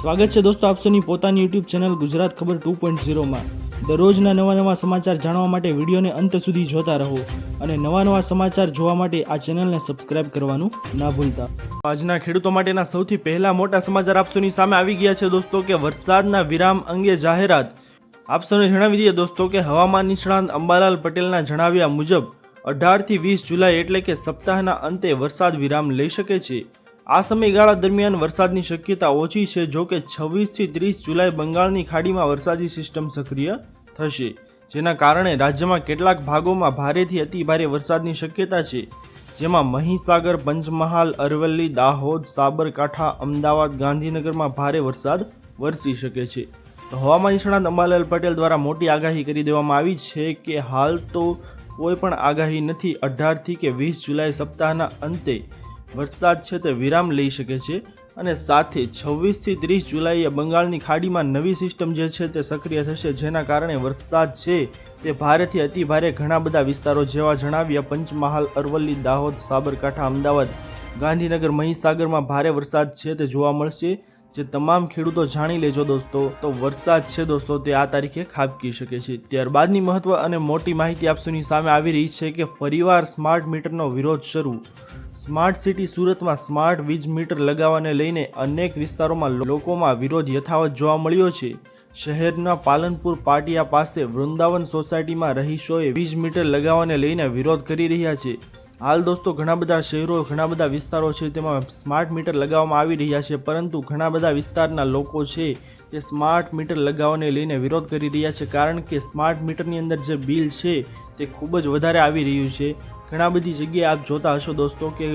સ્વાગત છે દોસ્તો આપસોની પોતાની યુટ્યુબ ચેનલ ગુજરાત ખબર ટુ પોઈન્ટ ઝીરોમાં દરરોજના નવા નવા સમાચાર જાણવા માટે વિડીયોને અંત સુધી જોતા રહો અને નવા નવા સમાચાર જોવા માટે આ ચેનલને સબસ્ક્રાઇબ કરવાનું ના ભૂલતા. આજના ખેડૂતો માટેના સૌથી પહેલા મોટા સમાચાર આપસોની સામે આવી ગયા છે દોસ્તો કે વરસાદના વિરામ અંગે જાહેરાત. આપસોને જણાવી દઈએ દોસ્તો કે હવામાન નિષ્ણાંત અંબાલાલ પટેલના જણાવ્યા મુજબ અઢારથી વીસ જુલાઈ એટલે કે સપ્તાહના અંતે વરસાદ વિરામ લઈ શકે છે. આ સમયગાળા દરમિયાન વરસાદની શક્યતા ઓછી છે, જો કે છવ્વીસથી ત્રીસ જુલાઈ બંગાળની ખાડીમાં વરસાદી સિસ્ટમ સક્રિય થશે, જેના કારણે રાજ્યમાં કેટલાક ભાગોમાં ભારેથી અતિ ભારે વરસાદની શક્યતા છે, જેમાં મહીસાગર, પંચમહાલ, અરવલ્લી, દાહોદ, સાબરકાંઠા, અમદાવાદ, ગાંધીનગરમાં ભારે વરસાદ વરસી શકે છે. તો હવામાન નિષ્ણાત અંબાલાલ પટેલ દ્વારા મોટી આગાહી કરી દેવામાં આવી છે કે હાલ તો કોઈ પણ આગાહી નથી, અઢારથી કે વીસ જુલાઈ સપ્તાહના અંતે વરસાદ છે તે વિરામ લઈ શકે છે અને સાથે છવ્વીસથી ત્રીસ જુલાઈએ બંગાળની ખાડીમાં નવી સિસ્ટમ જે છે તે સક્રિય થશે, જેના કારણે વરસાદ છે તે ભારેથી અતિભારે ઘણા બધા વિસ્તારો જેવા જણાવ્યા પંચમહાલ, અરવલ્લી, દાહોદ, સાબરકાંઠા, અમદાવાદ, ગાંધીનગર, મહીસાગરમાં ભારે વરસાદ છે તે જોવા મળશે. જે તમામ ખેડૂતો જાણી લેજો દોસ્તો. તો વરસાદ છે દોસ્તો, તે આ તારીખે ખાબકી શકે છે. ત્યારબાદની મહત્વ અને મોટી માહિતી આપસોની સામે આવી રહી છે કે ફરીવાર સ્માર્ટ મીટરનો વિરોધ શરૂ. સ્માર્ટ સિટી સુરતમાં સ્માર્ટ વીજ મીટર લગાવવાને લઈને અનેક વિસ્તારોમાં લોકોમાં વિરોધ યથાવત જોવા મળ્યો છે. શહેરના પાલનપુર પાટિયા પાસે વૃંદાવન સોસાયટીમાં રહીશોએ વીજ મીટર લગાવવાને લઈને વિરોધ કરી રહ્યા છે. હાલ દોસ્તો ઘણા બધા શહેરો, ઘણા બધા વિસ્તારો છે તેમાં સ્માર્ટ મીટર લગાવવામાં આવી રહ્યા છે, પરંતુ ઘણા બધા વિસ્તારના લોકો છે તે સ્માર્ટ મીટર લગાવવાને લઈને વિરોધ કરી રહ્યા છે, કારણ કે સ્માર્ટ મીટરની અંદર જે બિલ છે તે ખૂબ જ વધારે આવી રહ્યું છે. ઘણા બધી જગ્યાએ આપ જોતા હશો દોસ્તો કે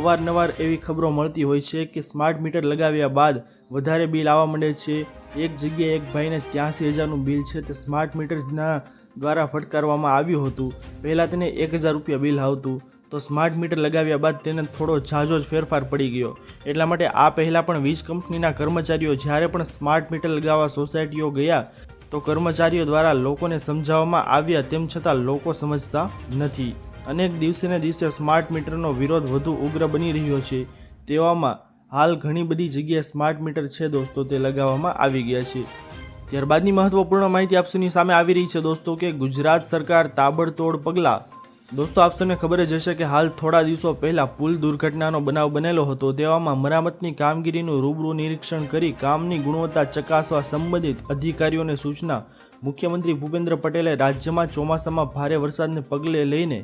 અવારનવાર એવી ખબરો મળતી હોય છે કે સ્માર્ટ મીટર લગાવ્યા બાદ વધારે બિલ આવવા માંડે છે. એક જગ્યાએ એક ભાઈને ત્યાંસી હજારનું બિલ છે તે સ્માર્ટ મીટરના દ્વારા ફટકારવામાં આવ્યું હતું. પહેલાં તેને એક હજાર રૂપિયા બિલ આવતું. તો સ્માર્ટ મીટર લગાવ્યા બાદ તેને થોડો ઝાઝો જ ફેરફાર પડી ગયો. એટલા માટે આ પહેલાં પણ વીજ કંપનીના કર્મચારીઓ જ્યારે પણ સ્માર્ટ મીટર લગાવવા સોસાયટીઓ ગયા, તો કર્મચારીઓ દ્વારા લોકોને સમજાવવામાં આવ્યા તેમ છતાં લોકો સમજતા નથી. અનેક દિવસે ને દિવસે સ્માર્ટ મીટરનો વિરોધ વધુ ઉગ્ર બની રહ્યો છે. તેવામાં હાલ ઘણી બધી જગ્યાએ સ્માર્ટ મીટર છે દોસ્તો, તે લગાવવામાં આવી ગયા છે. ત્યારબાદની મહત્વપૂર્ણ માહિતી આપસુની સામે આવી રહી છે દોસ્તો કે ગુજરાત સરકાર તાબડતોડ પગલાં દોસ્તો આપસોને ખબર જ હશે કે હાલ થોડા દિવસો પહેલા પુલ દુર્ઘટનાનો બનાવ બનેલો હતો. તેવામાં મરામતની કામગીરીનું રૂબરૂ નિરીક્ષણ કરી કામની ગુણવત્તા ચકાસવા સંબંધિત અધિકારીઓને સૂચના. મુખ્યમંત્રી ભૂપેન્દ્ર પટેલે રાજ્યમાં ચોમાસામાં ભારે વરસાદને પગલે લઈને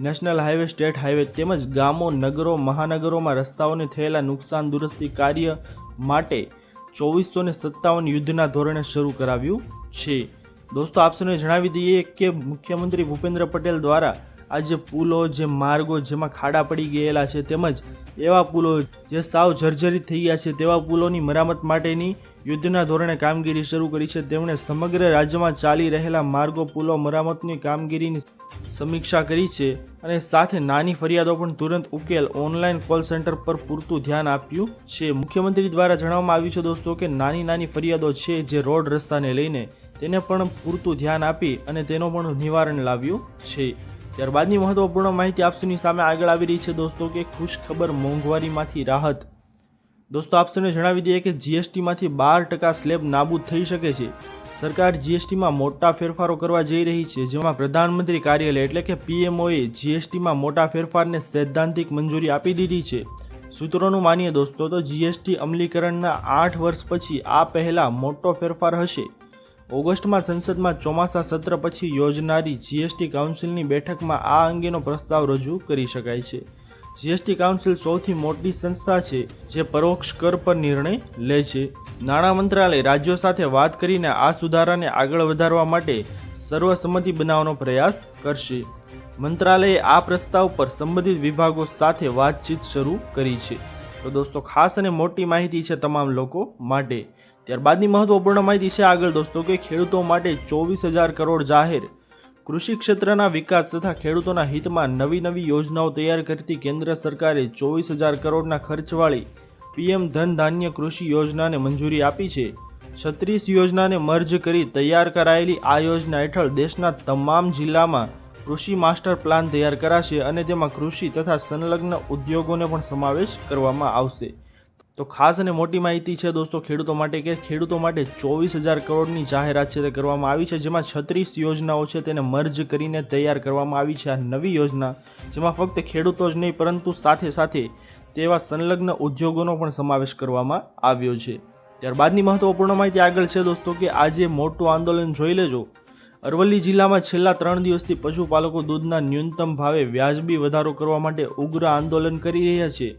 નેશનલ હાઈવે સ્ટેટ હાઈવે તેમજ ગામો, નગરો, મહાનગરોમાં રસ્તાઓને થયેલા નુકસાન દુરસ્તી કાર્ય માટે ચોવીસો ને સત્તાવન યુદ્ધના ધોરણે શરૂ કરાવ્યું છે. દોસ્તો આપસોને જણાવી દઈએ કે મુખ્યમંત્રી ભૂપેન્દ્ર પટેલ દ્વારા આ જે પુલો, જે માર્ગો, જેમાં ખાડા પડી ગયેલા છે તેમજ એવા પુલો જે સાવ જર્જરિત થઈ ગયા છે તેવા પુલોની મરામત માટેની યુદ્ધના ધોરણે કામગીરી શરૂ કરી છે. તેમણે સમગ્ર રાજ્યમાં ચાલી રહેલા માર્ગો, પુલો મરામતની કામગીરીની સમીક્ષા કરી છે અને સાથે નાની ફરિયાદો પણ તુરંત ઉકેલ ઓનલાઈન કોલ સેન્ટર પર પૂરતું ધ્યાન આપ્યું છે. મુખ્યમંત્રી દ્વારા જણાવવામાં આવ્યું છે દોસ્તો કે નાની નાની ફરિયાદો છે જે રોડ રસ્તાને લઈને તેને પણ પૂરતું ધ્યાન આપી અને તેનો પણ નિવારણ લાવ્યું છે. ત્યારબાદની મહત્વપૂર્ણ માહિતી આપસુની સામે આગળ આવી રહી છે. દોસ્તો, કે ખુશ ખબર મોંઘવારીમાંથી રાહત. દોસ્તો આપસોને જણાવી દઈએ કે જીએસટીમાંથી બાર ટકા સ્લેબ નાબૂદ થઈ શકે છે. સરકાર જીએસટીમાં મોટા ફેરફારો કરવા જઈ રહી છે, જેમાં પ્રધાનમંત્રી કાર્યાલય એટલે કે પીએમઓએ જીએસટીમાં મોટા ફેરફારને સૈદ્ધાંતિક મંજૂરી આપી દીધી છે. સૂત્રોનું માનીએ દોસ્તો, તો જીએસટી અમલીકરણના આઠ વર્ષ પછી આ પહેલાં મોટો ફેરફાર હશે. ઓગસ્ટમાં સંસદમાં ચોમાસા સત્ર પછી યોજનારી જીએસટી કાઉન્સિલની બેઠકમાં આ અંગેનો પ્રસ્તાવ રજૂ કરી શકાય છે. જીએસટી કાઉન્સિલ સૌથી મોટી સંસ્થા છે, જે પરોક્ષ કર પર નિર્ણય લે છે. નાણાં મંત્રાલય રાજ્યો સાથે વાત કરીને આ સુધારાને આગળ વધારવા માટે સર્વસંમતિ બનાવવાનો પ્રયાસ કરશે. મંત્રાલયે આ પ્રસ્તાવ પર સંબંધિત વિભાગો સાથે વાતચીત શરૂ કરી છે. તો દોસ્તો, ખાસ અને મોટી માહિતી છે તમામ લોકો માટે. ત્યારબાદની મહત્વપૂર્ણ માહિતી છે આગળ દોસ્તો કે ખેડૂતો માટે ચોવીસ હજાર કરોડ જાહેર. કૃષિ ક્ષેત્રના વિકાસ તથા ખેડૂતોના હિતમાં નવી નવી યોજનાઓ તૈયાર કરતી કેન્દ્ર સરકારે ચોવીસ હજાર કરોડના ખર્ચવાળી પીએમ ધન ધાન્ય કૃષિ યોજનાને મંજૂરી આપી છે. છત્રીસ યોજનાને મર્જ કરી તૈયાર કરાયેલી આ યોજના હેઠળ દેશના તમામ જિલ્લામાં કૃષિ માસ્ટર પ્લાન તૈયાર કરાશે અને તેમાં કૃષિ તથા સંલગ્ન ઉદ્યોગોને પણ સમાવેશ કરવામાં આવશે. તો ખાસ અને મોટી માહિતી છે દોસ્તો ખેડૂતો માટે કે ખેડૂતો માટે ચોવીસ હજાર કરોડની જાહેરાત છે તે કરવામાં આવી છે, જેમાં છત્રીસ યોજનાઓ છે તેને મર્જ કરીને તૈયાર કરવામાં આવી છે આ નવી યોજના, જેમાં ફક્ત ખેડૂતો જ નહીં, પરંતુ સાથે સાથે તેવા સંલગ્ન ઉદ્યોગોનો પણ સમાવેશ કરવામાં આવ્યો છે. ત્યારબાદની મહત્વપૂર્ણ માહિતી આગળ છે દોસ્તો કે આજે મોટું આંદોલન જોઈ લેજો. અરવલ્લી જિલ્લામાં છેલ્લા ત્રણ દિવસથી પશુપાલકો દૂધના ન્યૂનતમ ભાવે વ્યાજબી વધારો કરવા માટે ઉગ્ર આંદોલન કરી રહ્યા છે.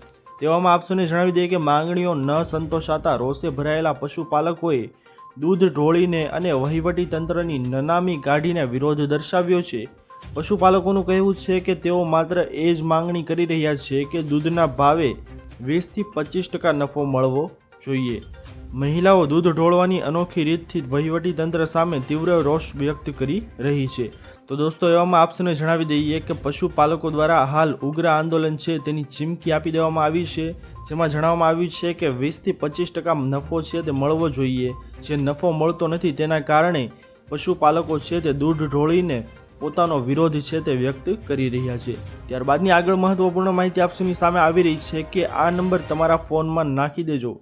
તેવામાં આપસોને જણાવી દઈએ કે માંગણીઓ ન સંતોષાતા રોષે ભરાયેલા પશુપાલકોએ દૂધ ઢોળીને અને વહીવટી તંત્રની નનામી કાઢીને વિરોધ દર્શાવ્યો છે. પશુપાલકોનું કહેવું છે કે તેઓ માત્ર એ જ માંગણી કરી રહ્યા છે કે દૂધના ભાવે વીસથી પચીસ ટકા નફો મળવો જોઈએ. મહિલાઓ દૂધ ઢોળવાની અનોખી રીતથી વહીવટી તંત્ર સામે તીવ્ર રોષ વ્યક્ત કરી રહી છે. તો દોસ્તો એવામાં આપસને જણાવી દઈએ કે પશુપાલકો દ્વારા હાલ ઉગ્ર આંદોલન છે, તેની ચીમકી આપી દેવામાં આવી છે, જેમાં જણાવવામાં આવ્યું છે કે વીસથી પચીસ ટકા નફો છે તે મળવો જોઈએ. જે નફો મળતો નથી તેના કારણે પશુપાલકો છે તે દૂધ ઢોળીને પોતાનો વિરોધ છે તે વ્યક્ત કરી રહ્યા છે. ત્યારબાદની આગળ મહત્વપૂર્ણ માહિતી આપસની સામે આવી રહી છે કે આ નંબર તમારા ફોનમાં નાખી દેજો.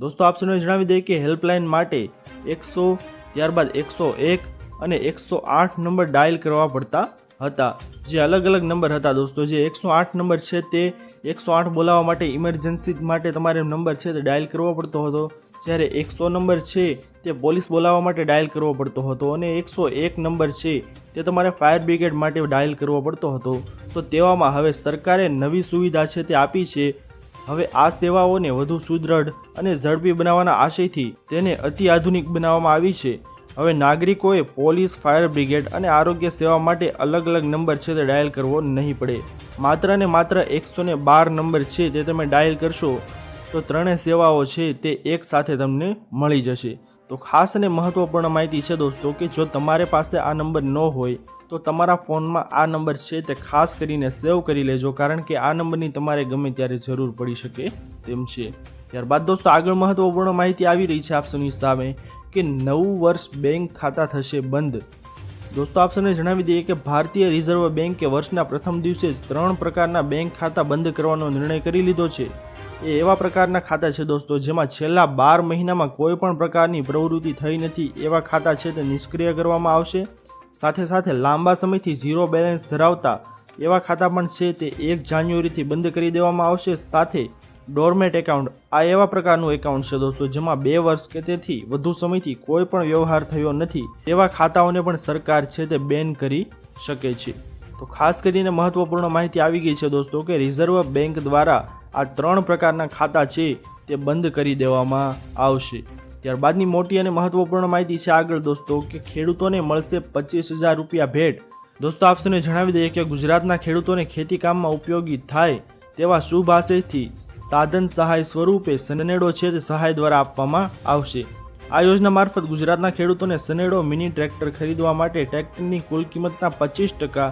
દોસ્તો, આપસને જણાવી દઈએ કે હેલ્પલાઇન માટે એકસો, ત્યારબાદ એકસો એક અને એકસો આઠ નંબર ડાયલ કરવા પડતા હતા. જે અલગ અલગ નંબર હતા દોસ્તો. જે એકસો આઠ નંબર છે તે એકસો આઠ બોલાવવા માટે ઇમરજન્સી માટે તમારે નંબર છે તે ડાયલ કરવો પડતો હતો. જ્યારે એકસો નંબર છે તે પોલીસ બોલાવવા માટે ડાયલ કરવો પડતો હતો અને એકસો એક નંબર છે તે તમારે ફાયર બ્રિગેડ માટે ડાયલ કરવો પડતો હતો. તો તેવામાં હવે સરકારે નવી સુવિધા છે તે આપી છે. હવે આ સેવાઓને વધુ સુદૃઢ અને ઝડપી બનાવવાના આશયથી તેને અતિ આધુનિક બનાવવામાં આવી છે. હવે નાગરિકોએ પોલીસ, ફાયર બ્રિગેડ અને આરોગ્ય સેવા માટે અલગ અલગ નંબર છે તે ડાયલ કરવો નહીં પડે. માત્ર ને માત્ર એકસો ને બાર નંબર છે તે તમે ડાયલ કરશો તો ત્રણેય સેવાઓ છે તે એક સાથે તમને મળી જશે. તો ખાસ અને મહત્વપૂર્ણ માહિતી છે દોસ્તો કે જો તમારે પાસે આ નંબર ન હોય તો તમારા ફોનમાં આ નંબર છે તે ખાસ કરીને સેવ કરી લેજો કારણ કે આ નંબરની તમારે ગમે ત્યારે જરૂર પડી શકે તેમ છે. ત્યારબાદ દોસ્તો આગળ મહત્વપૂર્ણ માહિતી આવી રહી છે આપ સૌની સામે. કે નવું વર્ષ બેંક ખાતા થશે બંધ? દોસ્તો, આપ સૌને જણાવી દઈએ કે ભારતીય રિઝર્વ બેંકે વર્ષના પ્રથમ દિવસે જ ત્રણ પ્રકારના બેંક ખાતા બંધ કરવાનો નિર્ણય કરી લીધો છે. એ એવા પ્રકારના ખાતા છે દોસ્તો, જેમાં છેલ્લા બાર મહિનામાં કોઈ પણ પ્રકારની પ્રવૃત્તિ થઈ નથી, એવા ખાતા છે તે નિષ્ક્રિય કરવામાં આવશે. સાથે સાથે લાંબા સમયથી ઝીરો બેલેન્સ ધરાવતા એવા ખાતા પણ છે તે એક જાન્યુઆરીથી બંધ કરી દેવામાં આવશે. સાથે ડોરમેટ એકાઉન્ટ. આ એવા પ્રકારનું એકાઉન્ટ છે દોસ્તો, જેમાં બે વર્ષ કે તેથી વધુ સમયથી કોઈ પણ વ્યવહાર થયો નથી. તેવા ખાતાઓને પણ સરકાર છે તે બેન કરી શકે છે. તો ખાસ કરીને મહત્વપૂર્ણ માહિતી આવી ગઈ છે દોસ્તો કે રિઝર્વ બેંક દ્વારા આ ત્રણ પ્રકારના ખાતા છે તે બંધ કરી દેવામાં આવશે. ત્યારબાદની મોટી અને મહત્વપૂર્ણ માહિતી છે આગળ દોસ્તો કે ખેડૂતોને મળશે પચીસ હજાર રૂપિયા ભેટ. દોસ્તો આપસને જણાવી દઈએ કે ગુજરાતના ખેડૂતોને ખેતીકામમાં ઉપયોગી થાય તેવા શુભ આશયથી સાધન સહાય સ્વરૂપે સનેડો છે તે સહાય દ્વારા આપવામાં આવશે. આ યોજના મારફત ગુજરાતના ખેડૂતોને સનેડો મિની ટ્રેક્ટર ખરીદવા માટે ટ્રેક્ટરની કુલ કિંમતના પચીસ ટકા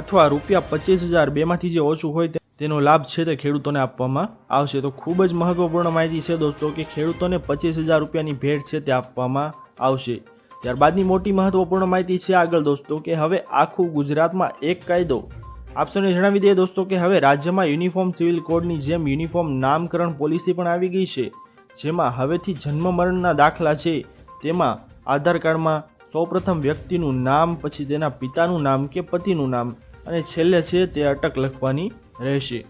અથવા રૂપિયા પચીસ હજાર બેમાંથી જે ઓછું હોય તેનો લાભ છે તે ખેડૂતોને આપવામાં આવશે. તો ખૂબ જ મહત્વપૂર્ણ માહિતી છે દોસ્તો કે ખેડૂતોને પચીસ હજાર રૂપિયાની ભેટ છે તે આપવામાં આવશે. ત્યારબાદની મોટી મહત્વપૂર્ણ માહિતી છે આગળ દોસ્તો કે હવે આખું ગુજરાતમાં એક કાયદો આપસોને જણાવી દઈએ દોસ્તો કે હવે રાજ્યમાં યુનિફોર્મ સિવિલ કોડની જેમ યુનિફોર્મ નામકરણ પોલિસી પણ આવી ગઈ છે, જેમાં હવેથી જન્મ મરણના દાખલા છે. તેમાં આધાર કાર્ડમાં સૌપ્રથમ વ્યક્તિનું નામ, પછી તેના પિતાનું નામ કે પતિનું નામ, અને છેલ્લે છે તે અટક લખવાની રહેશે.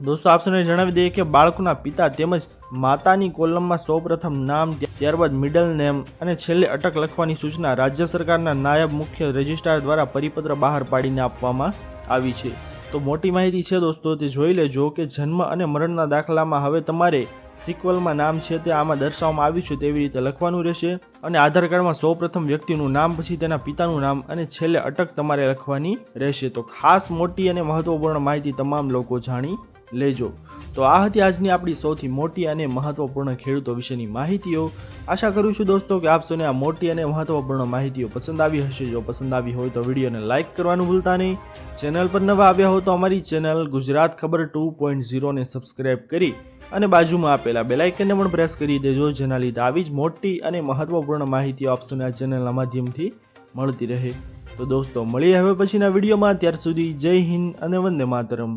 દોસ્તો આપસને જણાવી દઈએ કે બાળકના પિતા તેમજ માતાની કોલમમાં સૌપ્રથમ નામ, ત્યારબાદ મિડલ નેમ અને છેલ્લે અટક લખવાની સૂચના રાજ્ય સરકારના નાયબ મુખ્ય રજિસ્ટ્રાર દ્વારા પરિપત્ર બહાર પાડીને આપવામાં આવી છે. તો મોટી માહિતી છે દોસ્તો, તે જોઈ લેજો કે જન્મ અને મરણના દાખલામાં હવે તમારે સિક્વલમાં નામ છે તે આમાં દર્શાવવામાં આવ્યું છે તેવી રીતે લખવાનું રહેશે. અને આધાર કાર્ડમાં સૌપ્રથમ વ્યક્તિનું નામ, પછી તેના પિતાનું નામ અને છેલ્લે અટક તમારે લખવાની રહેશે. તો ખાસ મોટી અને મહત્વપૂર્ણ માહિતી તમામ લોકો જાણી લેજો. તો આ હતી આજની આપણી સૌથી મોટી અને મહત્વપૂર્ણ ખેડૂતો વિશેની માહિતીઓ. આશા કરું છું દોસ્તો કે આપ આ મોટી અને મહત્વપૂર્ણ માહિતીઓ પસંદ આવી હશે. જો પસંદ આવી હોય તો વિડીયોને લાઇક કરવાનું ભૂલતા નહીં. ચેનલ પર નવા આવ્યા હો તો અમારી ચેનલ ગુજરાત ખબર ટુ પોઈન્ટ ઝીરોને સબસ્ક્રાઇબ કરી અને બાજુમાં આપેલા બેલાઇકનને પણ પ્રેસ કરી દેજો, જેના લીધે આવી જ મોટી અને મહત્વપૂર્ણ માહિતીઓ આપશોને આ ચેનલના માધ્યમથી મળતી રહે. તો દોસ્તો, મળીએ હવે પછીના વિડીયોમાં. ત્યાર સુધી જય હિન્દ અને વંદે માતરમ.